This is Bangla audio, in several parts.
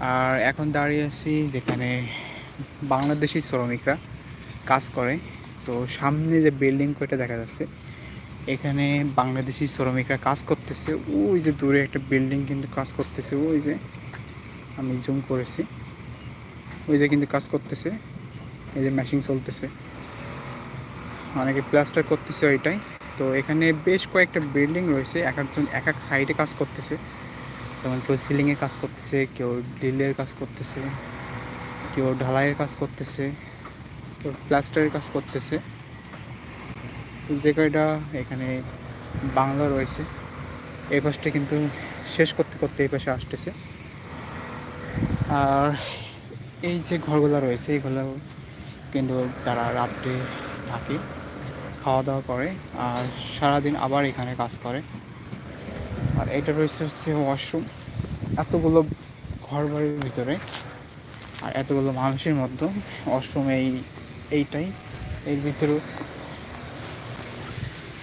আর এখন দাঁড়িয়ে আছি যেখানে বাংলাদেশি শ্রমিকরা কাজ করে। তো সামনে যে বিল্ডিং কয়টা দেখা যাচ্ছে। এখানে বাংলাদেশি শ্রমিকরা কাজ করতেছে। ওই যে দূরে একটা বিল্ডিং কিন্তু কাজ করতেছে। ওই যে আমি জুম করেছি। ওই যে কিন্তু কাজ করতেছে। এই যে মেশিন চলতেছে। অনেকে প্লাস্টার করতেছে ওইটাই। তো এখানে বেশ কয়েকটা বিল্ডিং রয়েছে। এক একজন এক এক সাইডে কাজ করতেছে। যেমন কেউ সিলিংয়ে কাজ করতেছে, কেউ ড্রিলের কাজ করতেছে, কেউ ঢালাইয়ের কাজ করতেছে, কেউ প্লাস্টারের কাজ করতেছে। যে কয়টা এখানে বাংলা রয়েছে, এই পাশটা কিন্তু শেষ করতে করতে এই পাশে আসতেছে। আর এই যে ঘরগুলো রয়েছে এইগুলো কিন্তু তারা রাত্রে থাকে খাওয়া দাওয়া করে, আর সারাদিন আবার এখানে কাজ করে। আর এটা রয়েছে হচ্ছে ওয়াশরুম এতগুলো ঘর বাড়ির ভিতরে আর এতগুলো মানুষের মধ্যে ওয়াশরুম এই, এইটাই। এর ভিতরে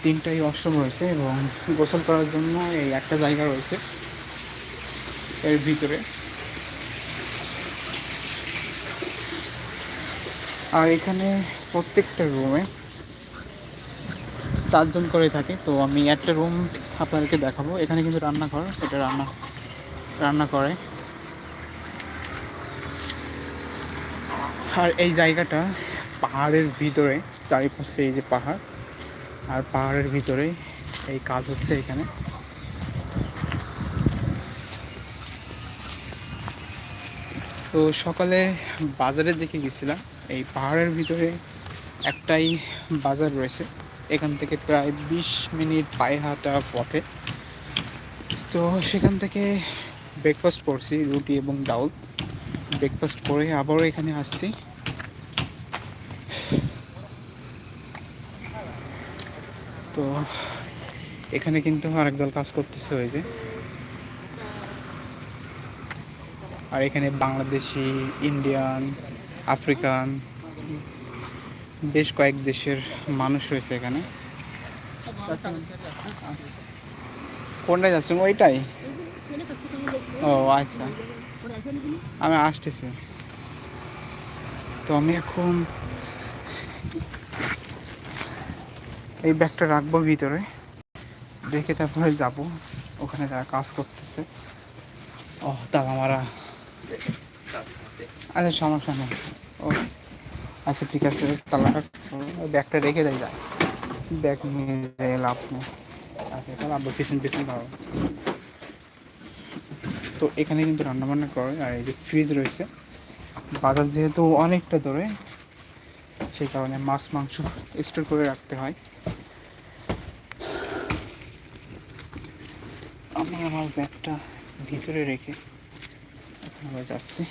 তিনটাই ওয়াশরুম রয়েছে এবং গোসল করার জন্য এই একটা জায়গা রয়েছে। এর ভিতরে আর এখানে প্রত্যেকটা রুমে চারজন করে থাকে, তো আমি একটা রুম আপনাদেরকে দেখাবো। এখানে কিন্তু রান্নাঘর, এটা রান্না রান্না করে। আর এই জায়গাটা পাহাড়ের ভিতরে, চারিপাশে এই যে পাহাড়, আর পাহাড়ের ভিতরে এই কাজ হচ্ছে এখানে। তো সকালে বাজারের দিকে গেছিলাম, এই পাহাড়ের ভিতরে একটাই বাজার রয়েছে। এখান থেকে প্রায় বিশ মিনিট পায়ে হাঁটা পথে। তো সেখান থেকে ব্রেকফাস্ট করছি, রুটি এবং ডাউল। ব্রেকফাস্ট করে আবারও এখানে আসছি। তো এখানে কিন্তু আরেক দল কাজ করতেছে ওই যে। আর এখানে বাংলাদেশি ইন্ডিয়ান আফ্রিকান বেশ কয়েক দেশের মানুষ রয়েছে এখানে। কোনটায় যাচ্ছেন? ওইটাই? ও আচ্ছা। আমি আসতেছি। তো আমি এখন এই ব্যাগটা রাখব ভিতরে। রেখে তারপরে যাব। ওখানে যারা কাজ করতেছে। ও তা আমারা আচ্ছা সমস্যা নেই। ও। আচ্ছা ঠিক আছে তালা ব্যাগটা রেখে দেয় যায় ব্যাগ নিয়ে যায় লাভ নেই। আচ্ছা তাহলে আবার পিছন পিছন দাঁড়াও তো এখানে কিন্তু রান্নাবান্না করে, আর এই যে ফ্রিজ রয়েছে, বাজার যেহেতু অনেকটা দূরে, সেই কারণে মাছ, মাংস স্টোর করে রাখতে হয়। আমি আমার ব্যাগটা ভিতরে রেখে যাচ্ছি।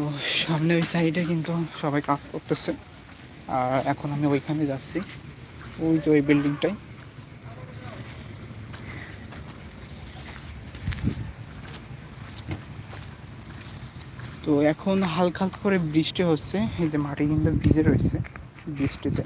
তো সামনে ওই সাইডে কিন্তু সবাই কাজ করতেছে। আর এখন আমি ওইখানে যাচ্ছি। ওই যে ওই বিল্ডিংটাই। তো এখন হালকা হালকা করে বৃষ্টি হচ্ছে। এই যে মাটি কিন্তু ভিজে রয়েছে বৃষ্টিতে।